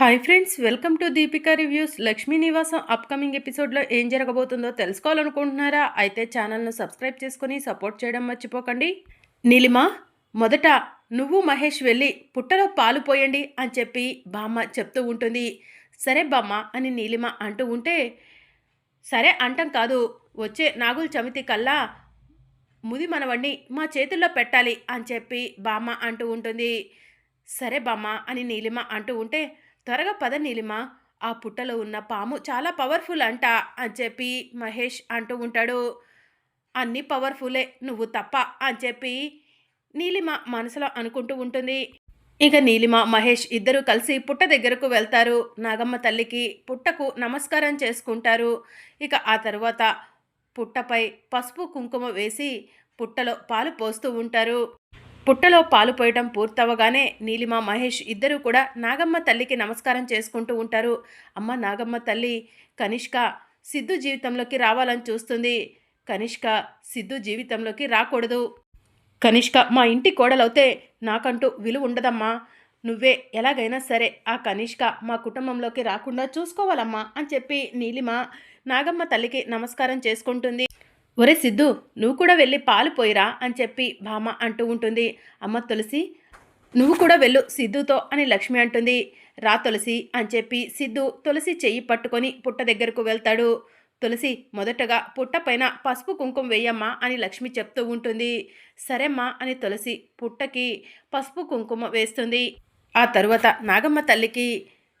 Hi friends welcome to Deepika reviews Lakshmi Nivasam upcoming ఎపిసోడ్లో ఏం జరగబోతుందో తెలుసుకోవాలనుకుంటున్నారా? అయితే ఛానల్ను సబ్స్క్రైబ్ చేసుకొని సపోర్ట్ చేయడం మర్చిపోకండి. నీలిమ మొదట నువ్వు మహేష్ వెళ్ళి పుట్టలో పాలు పోయండి అని చెప్పి బామ్మ చెప్తూ ఉంటుంది. సరే బామ్మ అని నీలిమ అంటూ ఉంటే సరే అంటం కాదు వచ్చే నాగుల చమితి కల్లా ముది మనవణ్ణి మా చేతుల్లో పెట్టాలి అని చెప్పి బామ్మ అంటూ ఉంటుంది. సరే బామ్మ అని నీలిమ అంటూ ఉంటే త్వరగా పద నీలిమ ఆ పుట్టలో ఉన్న పాము చాలా పవర్ఫుల్ అంట అని చెప్పి మహేష్ అంటూ ఉంటాడు. అన్నీ పవర్ఫులే నువ్వు తప్ప అని చెప్పి నీలిమ మనసులో అనుకుంటూ ఉంటుంది. ఇక నీలిమ మహేష్ ఇద్దరు కలిసి పుట్ట దగ్గరకు వెళ్తారు. నాగమ్మ తల్లికి పుట్టకు నమస్కారం చేసుకుంటారు. ఇక ఆ తర్వాత పుట్టపై పసుపు కుంకుమ వేసి పుట్టలో పాలు పోస్తూ ఉంటారు. పుట్టలో పాలు పోయటం పూర్తవగానే నీలిమ మహేష్ ఇద్దరూ కూడా నాగమ్మ తల్లికి నమస్కారం చేసుకుంటూ ఉంటారు. అమ్మ నాగమ్మ తల్లి కనిష్క సిద్ధు జీవితంలోకి రావాలని చూస్తుంది. కనిష్క సిద్ధు జీవితంలోకి రాకూడదు. కనిష్క మా ఇంటి కోడలవుతే నాకంటూ విలువ ఉండదమ్మా. నువ్వే ఎలాగైనా సరే ఆ కనిష్క మా కుటుంబంలోకి రాకుండా చూసుకోవాలమ్మా అని చెప్పి నీలిమ నాగమ్మ తల్లికి నమస్కారం చేసుకుంటుంది. ఒరే సిద్ధు నువ్వు కూడా వెళ్ళి పాలు పోయిరా అని చెప్పి భామ అంటూ ఉంటుంది. అమ్మ తులసి నువ్వు కూడా వెళ్ళు సిద్ధుతో అని లక్ష్మి అంటుంది. రా తులసి అని చెప్పి సిద్ధు తులసి చెయ్యి పట్టుకొని పుట్ట దగ్గరకు వెళ్తాడు. తులసి మొదటగా పుట్ట పైన పసుపు కుంకుమ వేయమ్మా అని లక్ష్మి చెప్తూ ఉంటుంది. సరేమ్మా అని తులసి పుట్టకి పసుపు కుంకుమ వేస్తుంది. ఆ తరువాత నాగమ్మ తల్లికి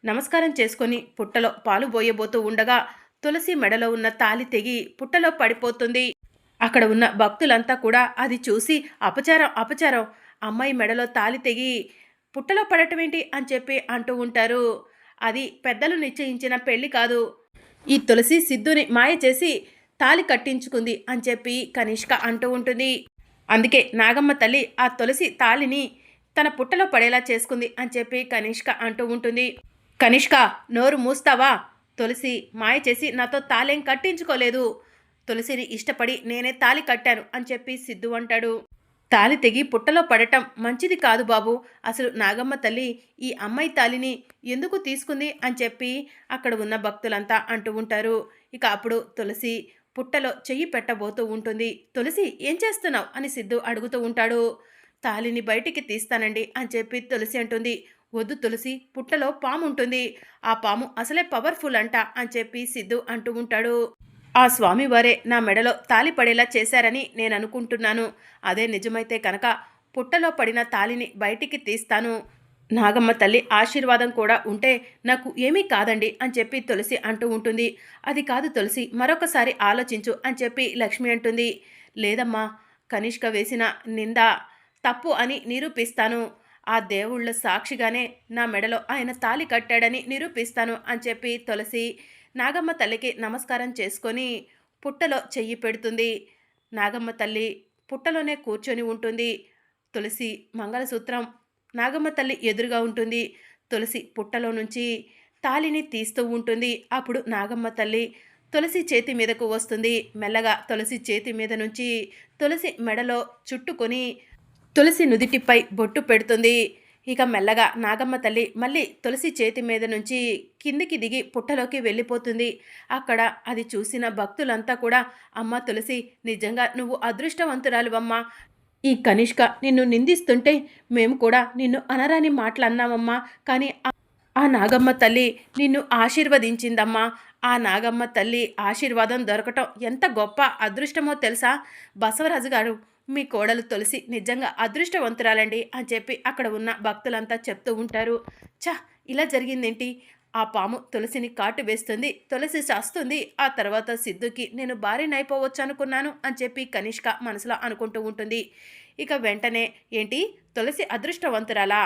నమస్కారం చేసుకొని పుట్టలో పాలు పోయబోతూ ఉండగా తులసి మెడలో ఉన్న తాలి తెగి పుట్టలో పడిపోతుంది. అక్కడ ఉన్న భక్తులంతా కూడా అది చూసి అపచారం అపచారం అమ్మాయి మెడలో తాలి తెగి పుట్టలో పడటమేంటి? అని చెప్పి అంటూ ఉంటారు. అది పెద్దలు నిశ్చయించిన పెళ్ళి కాదు. ఈ తులసి సిద్ధుని మాయ చేసి తాలి కట్టించుకుంది అని చెప్పి కనిష్క అంటూ ఉంటుంది. అందుకే నాగమ్మ తల్లి ఆ తులసి తాలిని తన పుట్టలో పడేలా చేసుకుంది అని చెప్పి కనిష్క అంటూ ఉంటుంది. కనిష్క నోరు మూస్తావా? తులసి మాయ చేసి నాతో తాళేం కట్టించుకోలేదు. తులసిని ఇష్టపడి నేనే తాలి కట్టాను అని చెప్పి సిద్ధు అంటాడు. తాలి తెగి పుట్టలో పడటం మంచిది కాదు బాబు. అసలు నాగమ్మ తల్లి ఈ అమ్మాయి తాలిని ఎందుకు తీసుకుంది అని చెప్పి అక్కడ ఉన్న భక్తులంతా అంటూ ఉంటారు. ఇక అప్పుడు తులసి పుట్టలో చెయ్యి పెట్టబోతూ ఉంటుంది. తులసి ఏం చేస్తున్నావు? అని సిద్ధు అడుగుతూ ఉంటాడు. తాలిని బయటికి తీస్తానండి అని చెప్పి తులసి అంటుంది. వద్దు తులసి పుట్టలో పాము ఉంటుంది ఆ పాము అసలే పవర్ఫుల్ అంట అని చెప్పి సిద్ధు అంటూ ఉంటాడు. ఆ స్వామివారే నా మెడలో తాలి పడేలా చేశారని నేను అనుకుంటున్నాను. అదే నిజమైతే కనుక పుట్టలో పడిన తాలిని బయటికి తీస్తాను. నాగమ్మ తల్లి ఆశీర్వాదం కూడా ఉంటే నాకు ఏమీ కాదండి అని చెప్పి తులసి అంటూ ఉంటుంది. అది కాదు తులసి మరొకసారి ఆలోచించు అని చెప్పి లక్ష్మి అంటుంది. లేదమ్మా కనిష్క వేసిన నింద తప్పు అని నిరూపిస్తాను. ఆ దేవుళ్ళ సాక్షిగానే నా మెడలో ఆయన తాలి కట్టాడని నిరూపిస్తాను అని చెప్పి తులసి నాగమ్మ తల్లికి నమస్కారం చేసుకొని పుట్టలో చెయ్యి పెడుతుంది. నాగమ్మ తల్లి పుట్టలోనే కూర్చొని ఉంటుంది. తులసి మంగళసూత్రం నాగమ్మ తల్లి ఎదురుగా ఉంటుంది. తులసి పుట్టలో నుంచి తాలిని తీస్తూ ఉంటుంది. అప్పుడు నాగమ్మ తల్లి తులసి చేతి మీదకు వస్తుంది. మెల్లగా తులసి చేతి మీద నుంచి తులసి మెడలో చుట్టుకొని తులసి నుదిటిపై బొట్టు పెడుతుంది. ఇక మెల్లగా నాగమ్మ తల్లి మళ్ళీ తులసి చేతి మీద నుంచి కిందికి దిగి పుట్టలోకి వెళ్ళిపోతుంది. అక్కడ అది చూసిన భక్తులంతా కూడా అమ్మ తులసి నిజంగా నువ్వు అదృష్టవంతురాలువమ్మా. ఈ కనిష్క నిన్ను నిందిస్తుంటే మేము కూడా నిన్ను అనరాని మాటలన్నామమ్మా. కానీ ఆ నాగమ్మ తల్లి నిన్ను ఆశీర్వదించిందమ్మా. ఆ నాగమ్మ తల్లి ఆశీర్వాదం దొరకటం ఎంత గొప్ప అదృష్టమో తెలుసా? బసవరాజు గారు మీ కోడలు తులసి నిజంగా అదృష్టవంతురాలండి అని చెప్పి అక్కడ ఉన్న భక్తులంతా చెప్తూ ఉంటారు. చ ఇలా జరిగిందేంటి? ఆ పాము తులసిని కాటు వేస్తుంది తులసి చస్తుంది ఆ తర్వాత సిద్ధుకి నేను భార్యనైపోవచ్చు అనుకున్నాను అని చెప్పి కనిష్క మనసులో అనుకుంటూ ఉంటుంది. ఇక వెంటనే ఏంటి? తులసి అదృష్టవంతురాలా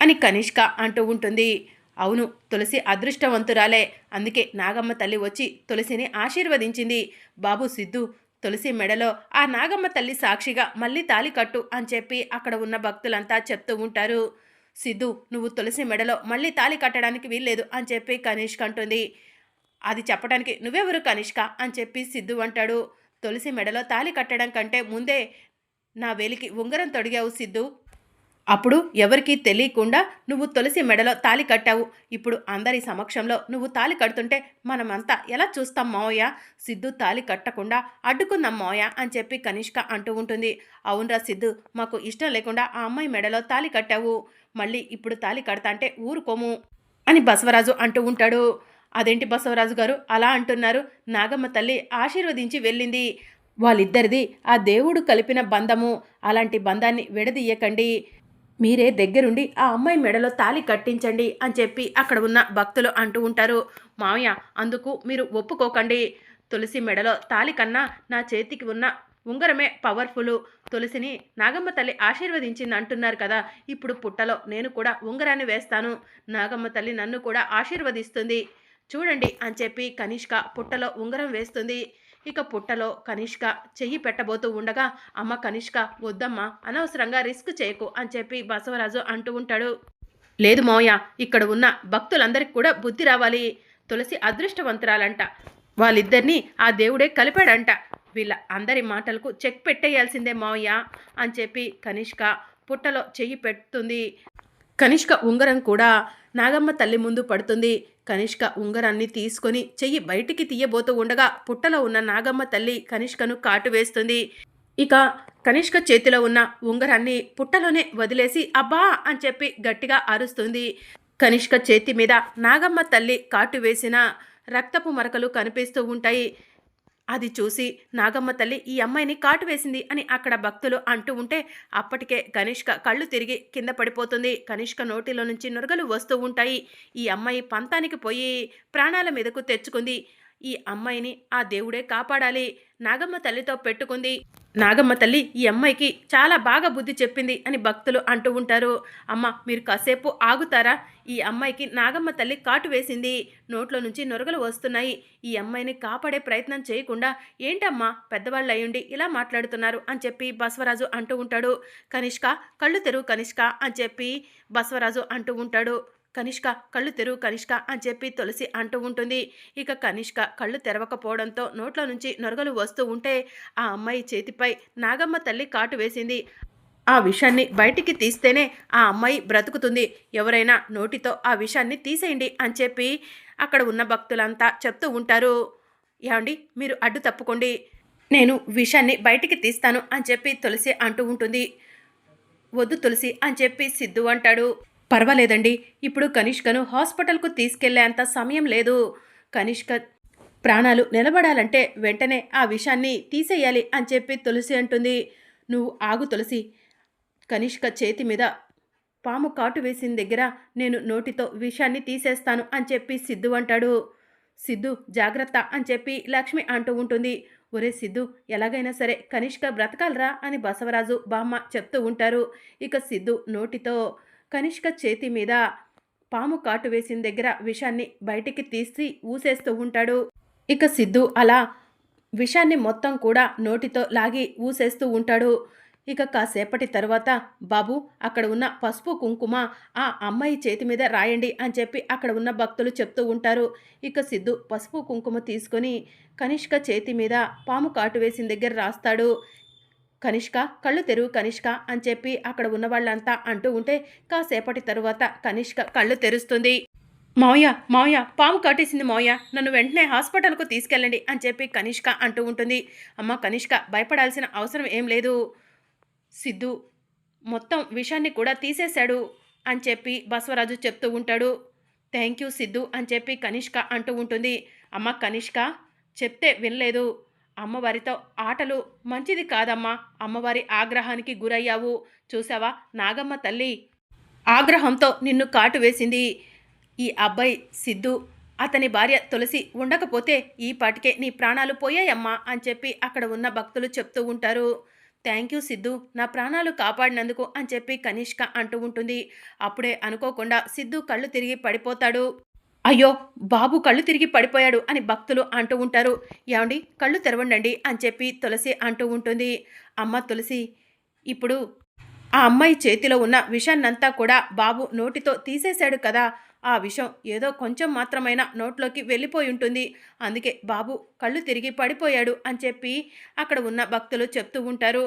అని కనిష్క అంటూ ఉంటుంది. అవును తులసి అదృష్టవంతురాలే. అందుకే నాగమ్మ తల్లి వచ్చి తులసిని ఆశీర్వదించింది. బాబు సిద్ధు తులసి మెడలో ఆ నాగమ్మ తల్లి సాక్షిగా మళ్ళీ తాలి కట్టు అని చెప్పి అక్కడ ఉన్న భక్తులంతా చెప్తూ ఉంటారు. సిద్ధు నువ్వు తులసి మెడలో మళ్ళీ తాలి కట్టడానికి వీల్లేదు అని చెప్పి కనిష్క అంటుంది. అది చెప్పడానికి నువ్వెవరు కనిష్క అని చెప్పి సిద్ధు అంటాడు. తులసి మెడలో తాలి కట్టడం కంటే ముందే నా వేలికి ఉంగరం తొడిగావు సిద్ధు. అప్పుడు ఎవరికీ తెలియకుండా నువ్వు తులసి మెడలో తాలి కట్టావు. ఇప్పుడు అందరి సమక్షంలో నువ్వు తాలి కడుతుంటే మనమంతా ఎలా చూస్తాం మావయ్య? సిద్ధు తాలి కట్టకుండా అడ్డుకుందాం మావయ్య అని చెప్పి కనిష్క అంటూ ఉంటుంది. అవునరా సిద్ధు మాకు ఇష్టం లేకుండా ఆ అమ్మాయి మెడలో తాలి కట్టావు. మళ్ళీ ఇప్పుడు తాలి కడతా అంటే ఊరుకోము అని బసవరాజు అంటూ ఉంటాడు. అదేంటి బసవరాజు గారు అలా అంటున్నారు? నాగమ్మ తల్లి ఆశీర్వదించి వెళ్ళింది. వాళ్ళిద్దరిది ఆ దేవుడు కలిపిన బంధము. అలాంటి బంధాన్ని విడదీయకండి. మీరే దగ్గరుండి ఆ అమ్మాయి మెడలో తాలి కట్టించండి అని చెప్పి అక్కడ ఉన్న భక్తులు అంటూ ఉంటారు. మామయ్య అందుకు మీరు ఒప్పుకోకండి. తులసి మెడలో తాలి కన్నా నా చేతికి ఉన్న ఉంగరమే పవర్ఫుల్. తులసిని నాగమ్మ తల్లి ఆశీర్వదించింది అంటున్నారు కదా ఇప్పుడు పుట్టలో నేను కూడా ఉంగరాన్ని వేస్తాను. నాగమ్మ తల్లి నన్ను కూడా ఆశీర్వదిస్తుంది. చూడండి అని చెప్పి కనిష్క పుట్టలో ఉంగరం వేస్తుంది. ఇక పుట్టలో కనిష్క చెయ్యి పెట్టబోతూ ఉండగా అమ్మ కనిష్క వద్దమ్మా అనవసరంగా రిస్క్ చేయకు అని చెప్పి బసవరాజు అంటూ ఉంటాడు. లేదు మోయ ఇక్కడ ఉన్న భక్తులందరికీ కూడా బుద్ధి రావాలి. తులసి అదృష్టవంతురాలంట. వాళ్ళిద్దరినీ ఆ దేవుడే కలిపాడంట. వీళ్ళ అందరి మాటలకు చెక్ పెట్టేయాల్సిందే మావయ్య అని చెప్పి కనిష్క పుట్టలో చెయ్యి పెడుతుంది. కనిష్క ఉంగరం కూడా నాగమ్మ తల్లి ముందు పడుతుంది. కనిష్క ఉంగరాన్ని తీసుకొని చెయ్యి బయటికి తీయబోతూ ఉండగా పుట్టలో ఉన్న నాగమ్మ తల్లి కనిష్కను కాటు వేస్తుంది. ఇక కనిష్క చేతిలో ఉన్న ఉంగరాన్ని పుట్టలోనే వదిలేసి అబ్బా అని చెప్పి గట్టిగా అరుస్తుంది. కనిష్క చేతి మీద నాగమ్మ తల్లి కాటు వేసిన రక్తపు మరకలు కనిపిస్తూ ఉంటాయి. అది చూసి నాగమ్మ తల్లి ఈ అమ్మాయిని కాటు వేసింది అని అక్కడ భక్తులు అంటూ ఉంటే అప్పటికే కనిష్క కళ్ళు తిరిగి కింద పడిపోతుంది. కనిష్క నోటిలో నుంచి నురగలు వస్తూ ఉంటాయి. ఈ అమ్మాయి పంతానికి పోయి ప్రాణాల మీదకు తెచ్చుకుంది. ఈ అమ్మాయిని ఆ దేవుడే కాపాడాలి. నాగమ్మ తల్లితో పెట్టుకుంది. నాగమ్మ తల్లి ఈ అమ్మాయికి చాలా బాగా బుద్ధి చెప్పింది అని భక్తులు అంటూ ఉంటారు. అమ్మ మీరు కాసేపు ఆగుతారా? ఈ అమ్మాయికి నాగమ్మ తల్లి కాటు వేసింది. నోట్లో నుంచి నొరగలు వస్తున్నాయి. ఈ అమ్మాయిని కాపాడే ప్రయత్నం చేయకుండా ఏంటమ్మా పెద్దవాళ్ళు అయ్యుండి ఇలా మాట్లాడుతున్నారు అని చెప్పి బసవరాజు అంటూ ఉంటాడు. కనిష్క కళ్ళు తెరువు కనిష్క అని చెప్పి బసవరాజు అంటూ ఉంటాడు. కనిష్క కళ్ళు తెరువు కనిష్క అని చెప్పి తులసి అంటూ ఉంటుంది. ఇక కనిష్క కళ్ళు తెరవకపోవడంతో నోట్ల నుంచి నొరగలు వస్తూ ఉంటే ఆ అమ్మాయి చేతిపై నాగమ్మ తల్లి కాటు వేసింది. ఆ విషాన్ని బయటికి తీస్తేనే ఆ అమ్మాయి బ్రతుకుతుంది. ఎవరైనా నోటితో ఆ విషాన్ని తీసేయండి అని చెప్పి అక్కడ ఉన్న భక్తులంతా చెప్తూ ఉంటారు. ఏమండి? మీరు అడ్డు తప్పుకోండి. నేను విషాన్ని బయటికి తీస్తాను అని చెప్పి తులసి అంటూ ఉంటుంది. వద్దు తులసి అని చెప్పి సిద్ధు అంటాడు. పర్వాలేదండి. ఇప్పుడు కనిష్కను హాస్పిటల్కు తీసుకెళ్ళేంత సమయం లేదు. కనిష్క ప్రాణాలు నిలబడాలంటే వెంటనే ఆ విషాన్ని తీసేయాలి అని చెప్పి తులసి అంటుంది. నువ్వు ఆగు తులసి. కనిష్క చేతి మీద పాము కాటు వేసిన దగ్గర నేను నోటితో విషాన్ని తీసేస్తాను అని చెప్పి సిద్ధు అంటాడు. సిద్ధు జాగ్రత్త అని చెప్పి లక్ష్మి అంటూ ఉంటుంది. ఒరే సిద్ధు ఎలాగైనా సరే కనిష్క బ్రతకాలరా అని బసవరాజు బామ్మ చెప్తూ ఉంటారు. ఇక సిద్ధు నోటితో కనిష్క చేతి మీద పాము కాటు వేసిన దగ్గర విషాన్ని బయటికి తీసి ఊసేస్తూ ఉంటాడు. ఇక సిద్ధు అలా విషాన్ని మొత్తం కూడా నోటితో లాగి ఊసేస్తూ ఉంటాడు. ఇక కాసేపటి తర్వాత బాబు అక్కడ ఉన్న పసుపు కుంకుమ ఆ అమ్మాయి చేతి మీద రాయండి అని చెప్పి అక్కడ ఉన్న భక్తులు చెప్తూ ఉంటారు. ఇక సిద్ధు పసుపు కుంకుమ తీసుకొని కనిష్క చేతి మీద పాము కాటు వేసిన దగ్గర రాస్తాడు. కనిష్క కళ్ళు తెరువు కనిష్క అని చెప్పి అక్కడ ఉన్న వాళ్ళంతా అంటూ ఉంటే కాసేపటి తరువాత కనిష్క కళ్ళు తెరుస్తుంది. మావయ్య మావయ్య పాము కట్టేసింది మావయ్య నన్ను వెంటనే హాస్పిటల్కు తీసుకెళ్ళండి అని చెప్పి కనిష్క అంటూ ఉంటుంది. అమ్మ కనిష్క భయపడాల్సిన అవసరం ఏం లేదు. సిద్ధు మొత్తం విషాన్ని కూడా తీసేశాడు అని చెప్పి బసవరాజు చెప్తూ ఉంటాడు. థ్యాంక్ యూ సిద్ధు అని చెప్పి కనిష్క అంటూ ఉంటుంది. అమ్మ కనిష్క చెప్తే వినలేదు. అమ్మవారితో ఆటలు మంచిది కాదమ్మా. అమ్మవారి ఆగ్రహానికి గురయ్యావు. చూసావా నాగమ్మ తల్లి ఆగ్రహంతో నిన్ను కాటు వేసింది. ఈ అబ్బాయి సిద్ధు అతని భార్య తులసి ఉండకపోతే ఈ పాటికే నీ ప్రాణాలు పోయాయమ్మా అని చెప్పి అక్కడ ఉన్న భక్తులు చెప్తూ ఉంటారు. థ్యాంక్ యూ సిద్ధు నా ప్రాణాలు కాపాడినందుకు అని చెప్పి కనిష్క అంటూ ఉంటుంది. అప్పుడే అనుకోకుండా సిద్ధు కళ్ళు తిరిగి పడిపోతాడు. అయ్యో బాబు కళ్ళు తిరిగి పడిపోయాడు అని భక్తులు అంటూ ఉంటారు. ఏమండి? కళ్ళు తెరవండి అని చెప్పి తులసి అంటూ ఉంటుంది. అమ్మ తులసి ఇప్పుడు ఆ అమ్మాయి చేతిలో ఉన్న విషాన్నంతా కూడా బాబు నోటితో తీసేశాడు కదా. ఆ విషం ఏదో కొంచెం మాత్రమైనా నోట్లోకి వెళ్ళిపోయి ఉంటుంది. అందుకే బాబు కళ్ళు తిరిగి పడిపోయాడు అని చెప్పి అక్కడ ఉన్న భక్తులు చెప్తూ ఉంటారు.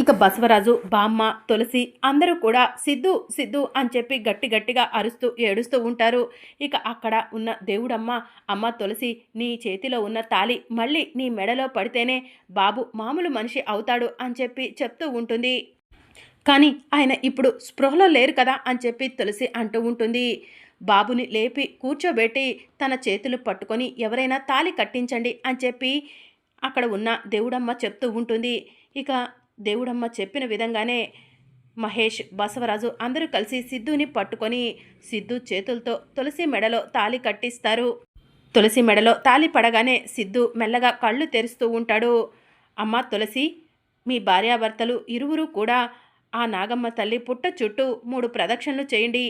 ఇక బసవరాజు బామ్మ తులసి అందరూ కూడా సిద్ధు సిద్ధు అని చెప్పి గట్టి గట్టిగా అరుస్తూ ఏడుస్తూ ఉంటారు. ఇక అక్కడ ఉన్న దేవుడమ్మ అమ్మ తులసి నీ చేతిలో ఉన్న తాళి మళ్ళీ నీ మెడలో పడితేనే బాబు మామూలు మనిషి అవుతాడు అని చెప్పి చెప్తూ ఉంటుంది. కానీ ఆయన ఇప్పుడు స్పృహలో లేరు కదా అని చెప్పి తులసి అంటూ ఉంటుంది. బాబుని లేపి కూర్చోబెట్టి తన చేతులు పట్టుకొని ఎవరైనా తాళి కట్టించండి అని చెప్పి అక్కడ ఉన్న దేవుడమ్మ చెప్తూ ఉంటుంది. ఇక దేవుడమ్మ చెప్పిన విధంగానే మహేష్ బసవరాజు అందరూ కలిసి సిద్ధుని పట్టుకొని సిద్ధు చేతులతో తులసి మెడలో తాళి కట్టిస్తారు. తులసి మెడలో తాళి పడగానే సిద్ధు మెల్లగా కళ్ళు తెరుస్తూ ఉంటాడు. అమ్మ తులసి మీ భార్యాభర్తలు ఇరువురు కూడా ఆ నాగమ్మ తల్లి పుట్ట చుట్టూ మూడు ప్రదక్షిణలు చేయండి.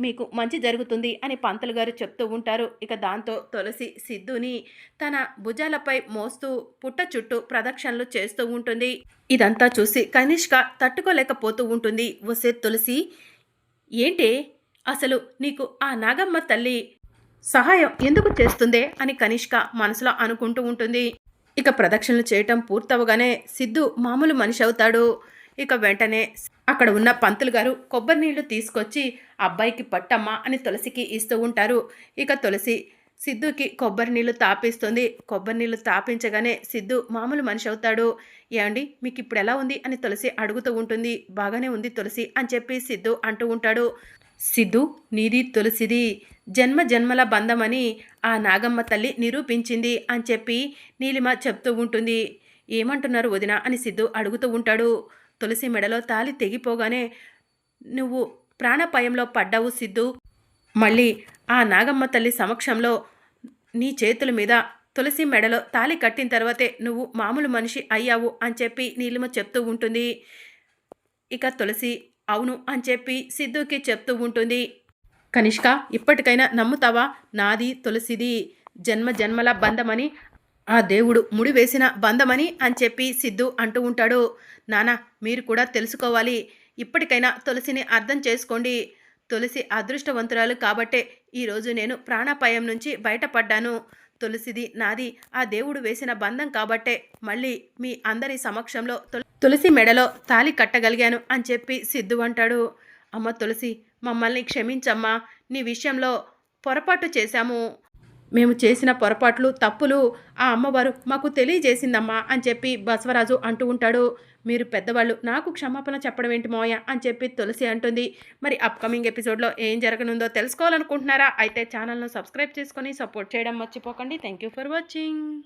మీకు మంచి జరుగుతుంది అని పంతులు గారు చెప్తూ ఉంటారు. ఇక దాంతో తులసి సిద్ధుని తన భుజాలపై మోస్తూ పుట్ట చుట్టూ ప్రదక్షిణలు చేస్తూ ఉంటుంది. ఇదంతా చూసి కనిష్క తట్టుకోలేకపోతూ ఉంటుంది. వసే తులసి ఏంటి? అసలు నీకు ఆ నాగమ్మ తల్లి సహాయం ఎందుకు చేస్తుందే? అని కనిష్క మనసులో అనుకుంటూ ఉంటుంది. ఇక ప్రదక్షిణలు చేయటం పూర్తవగానే సిద్ధు మామూలు మనిషి అవుతాడు. ఇక వెంటనే అక్కడ ఉన్న పంతులు గారు కొబ్బరి నీళ్ళు తీసుకొచ్చి అబ్బాయికి పట్టమ్మా అని తులసికి ఇస్తూ ఉంటారు. ఇక తులసి సిద్ధుకి కొబ్బరి నీళ్ళు తాపిస్తుంది. కొబ్బరి నీళ్ళు తాపించగానే సిద్ధు మామూలు మనిషి అవుతాడు. ఏమండి మీకు ఇప్పుడు ఎలా ఉంది? అని తులసి అడుగుతూ ఉంటుంది. బాగానే ఉంది తులసి అని చెప్పి సిద్ధు అంటూ ఉంటాడు. సిద్ధు నీది తులసిది. జన్మ జన్మల బంధమని ఆ నాగమ్మ తల్లి నిరూపించింది అని చెప్పి నీలిమ చెప్తూ ఉంటుంది. ఏమంటున్నారు వదిన? అని సిద్ధు అడుగుతూ ఉంటాడు. తులసి మెడలో తాలి తెగిపోగానే నువ్వు ప్రాణపాయంలో పడ్డావు సిద్ధు. మళ్ళీ ఆ నాగమ్మ తల్లి సమక్షంలో నీ చేతుల మీద తులసి మెడలో తాలి కట్టిన తర్వాతే నువ్వు మామూలు మనిషి అయ్యావు అని చెప్పి నీలిమ చెప్తూ ఉంటుంది. ఇక తులసి అవును అని చెప్పి సిద్ధుకి చెప్తూ ఉంటుంది. కనిష్క ఇప్పటికైనా నమ్ముతావా? నాది తులసిది. జన్మ జన్మల బంధమని ఆ దేవుడు ముడి వేసిన బంధమని అని చెప్పి సిద్ధు అంటూ ఉంటాడు. నానా మీరు కూడా తెలుసుకోవాలి. ఇప్పటికైనా తులసిని అర్థం చేసుకోండి. తులసి అదృష్టవంతురాలు కాబట్టే ఈరోజు నేను ప్రాణాపాయం నుంచి బయటపడ్డాను. తులసిది నాది. ఆ దేవుడు వేసిన బంధం కాబట్టే మళ్ళీ మీ అందరి సమక్షంలో తుల- తులసి మెడలో తాలి కట్టగలిగాను అని చెప్పి సిద్ధు అంటాడు. అమ్మ తులసి మమ్మల్ని క్షమించమ్మా. నీ విషయంలో పొరపాటు చేశాము. మేము చేసిన పొరపాట్లు తప్పులు ఆ అమ్మవారు మాకు తెలియజేసిందమ్మా అని చెప్పి బసవరాజు అంటూ ఉంటాడు. మీరు పెద్దవాళ్ళు నాకు క్షమాపణ చెప్పడం ఏంటి మోయ అని చెప్పి తులసి అంటుంది. మరి అప్కమింగ్ ఎపిసోడ్లో ఏం జరగనుందో తెలుసుకోవాలనుకుంటున్నారా? అయితే ఛానల్ను సబ్స్క్రైబ్ చేసుకొని సపోర్ట్ చేయడం మర్చిపోకండి. Thank you for watching